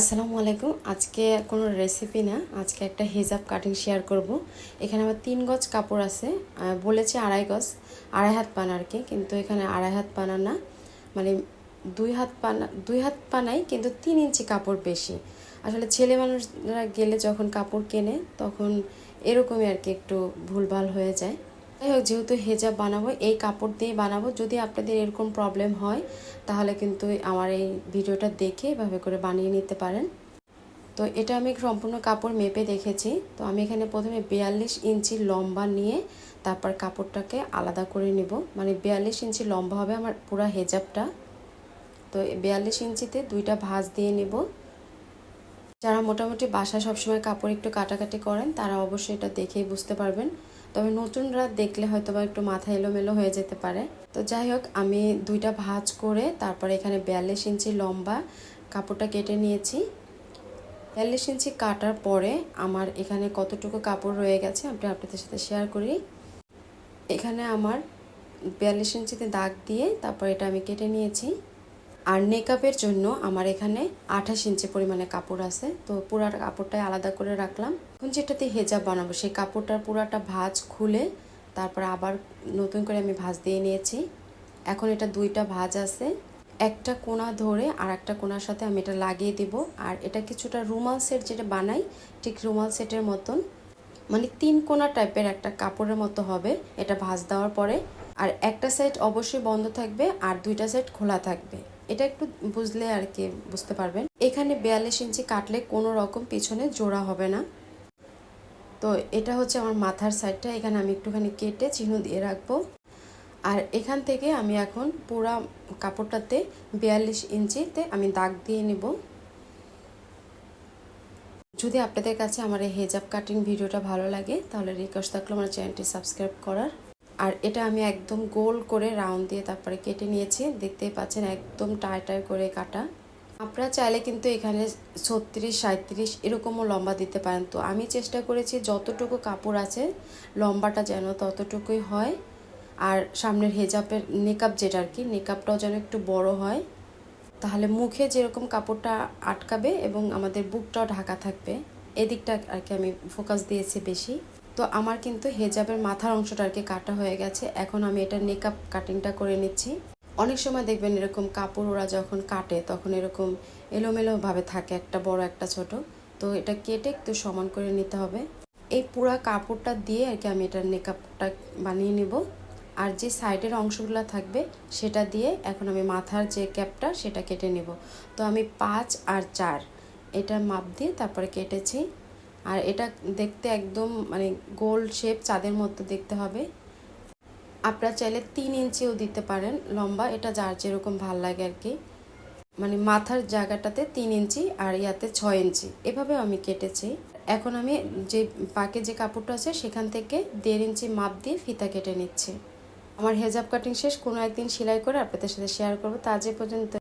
আসসালামু আলাইকুম। আজকে কোনো রেসিপি না, আজকে একটা হেজাব কাটিং শেয়ার করব। এখানে আমার তিন গজ কাপড় আছে বলেছে আড়াই গজ, আড়াই হাত পানা আর কি, কিন্তু এখানে আড়াই হাত পানা না মানে দুই হাত পানা, দুই হাত পানাই কিন্তু তিন ইঞ্চি কাপড় বেশি। আসলে ছেলে মানুষরা গেলে যখন কাপড় কেনে, তখন এরকমই আর কি একটু ভুলভাল হয়ে যায়। যেহেতু হেজাব বানাবো, এই কাপড় দিয়ে বানাবো। যদি আপনাদের এরকম প্রবলেম হয়, তাহলে কিন্তু আমার এই ভিডিওটা দেখে এভাবে করে বানিয়ে নিতে পারেন। তো এটা আমি সম্পূর্ণ কাপড় মেপে দেখেছি। তো আমি এখানে প্রথমে বিয়াল্লিশ ইঞ্চি লম্বা নিয়ে তারপর কাপড়টাকে আলাদা করে নিব। মানে বিয়াল্লিশ ইঞ্চি লম্বা হবে আমার পুরো হেজাবটা। তো বিয়াল্লিশ ইঞ্চিতে দুইটা ভাঁজ দিয়ে নিব। যারা মোটামুটি বাসায় সবসময় কাপড় একটু কাটাকাটি করেন, তারা অবশ্যই এটা দেখেই বুঝতে পারবেন। তবে নতুনরা দেখলে হয়তো বা একটু মাথা এলোমেলো হয়ে যেতে পারে। তো যাই হোক, আমি দুইটা ভাঁজ করে তারপরে এখানে বিয়াল্লিশ ইঞ্চি লম্বা কাপড়টা কেটে নিয়েছি। বিয়াল্লিশ ইঞ্চি কাটার পরে আমার এখানে কতটুকু কাপড় রয়ে গেছে আমি আপনাদের সাথে শেয়ার করি। এখানে আমার বিয়াল্লিশ ইঞ্চিতে দাগ দিয়ে তারপর এটা আমি কেটে নিয়েছি। আর মেকআপের জন্য আমার এখানে আঠাশ ইঞ্চি পরিমাণে কাপড় আছে। তো পুরা কাপড়টাই আলাদা করে রাখলাম। এখন যেটাতে হেজাব বানাবো, সেই কাপড়টার পুরাটা ভাঁজ খুলে তারপর আবার নতুন করে আমি ভাঁজ দিয়ে নিয়েছি। এখন এটা দুইটা ভাঁজ আছে। একটা কোনা ধরে আর একটা কোনার সাথে আমি এটা লাগিয়ে দিব। আর এটা কিছুটা রুমাল সেট যেটা বানাই, ঠিক রুমাল সেটের মতন। মানে তিন কোনা টাইপের একটা কাপড়ের মতো হবে এটা ভাঁজ দেওয়ার পরে। আর একটা সাইড অবশ্যই বন্ধ থাকবে আর দুইটা সাইড খোলা থাকবে। এটা একটু বুঝলে আর কি, বুঝতে পারবেন। এখানে বিয়াল্লিশ ইঞ্চি কাটলে কোনো রকম পিছনে জোড়া হবে না। তো এটা হচ্ছে আমার মাথার সাইডটা এখানে আমি একটুখানি কেটে চিহ্ন দিয়ে রাখব। আর এখান থেকে আমি এখন পুরা কাপড়টাতে বিয়াল্লিশ ইঞ্চিতে আমি দাগ দিয়ে নেব। যদি আপনাদের কাছে আমার এই হেজাব কাটিং ভিডিওটা ভালো লাগে, তাহলে রিকোয়েস্ট থাকল আমার চ্যানেলটি সাবস্ক্রাইব করার আর এটা আমি একদম গোল করে রাউন্ড দিয়ে তারপরে কেটে নিয়েছি। দেখতেই পাচ্ছেন একদম টাই টাই করে কাটা। আপনারা চাইলে কিন্তু এখানে ছত্রিশ সাঁত্রিশ এরকমও লম্বা দিতে পারেন। তো আমি চেষ্টা করেছি যতটুকু কাপড় আছে লম্বাটা যেন ততটুকুই হয়। আর সামনের হেজাবের নেকআপ যেটা আর কি নেকআপটাও যেন একটু বড় হয়। তাহলে মুখে যেরকম কাপড়টা আটকাবে এবং আমাদের বুকটাও ঢাকা থাকবে। এদিকটা আর কি আমি ফোকাস দিয়েছি বেশি। তো আমার কিন্তু হেজাবের মাথার অংশটা আর কি কাটা হয়ে গেছে। এখন আমি এটা নেকআপ কাটিংটা করে নিচ্ছি। অনেক সময় দেখবেন এরকম কাপড় ওরা যখন কাটে, তখন এরকম এলোমেলোভাবে থাকে একটা বড়, একটা ছোট। তো এটা কেটে একটু সমান করে নিতে হবে। এই পুরা কাপড়টা দিয়ে আর কি আমি এটার মেকআপটা বানিয়ে নেব। আর যে সাইডের অংশগুলো থাকবে, সেটা দিয়ে এখন আমি মাথার যে ক্যাপটা, সেটা কেটে নেব। তো আমি পাঁচ আর চার, এটা মাপ দিয়ে তারপরে কেটেছি। আর এটা দেখতে একদম মানে গোল শেপ চাঁদের মতো দেখতে হবে। আপনারা চাইলে তিন ইঞ্চিও দিতে পারেন লম্বা, এটা যার যেরকম ভালো লাগে আর কি। মানে মাথার জায়গাটাতে তিন ইঞ্চি আর ইয়াতে ছয় ইঞ্চি এভাবে আমি কেটেছি। এখন আমি যে পাকে যে কাপড়টা আছে সেখান থেকে দেড় ইঞ্চি মাপ দিয়ে ফিতা কেটে নিচ্ছি। আমার হেজাব কাটিং শেষ, কোনো একদিন সেলাই করে আপনাদের সাথে শেয়ার করব। তা যে পর্যন্ত।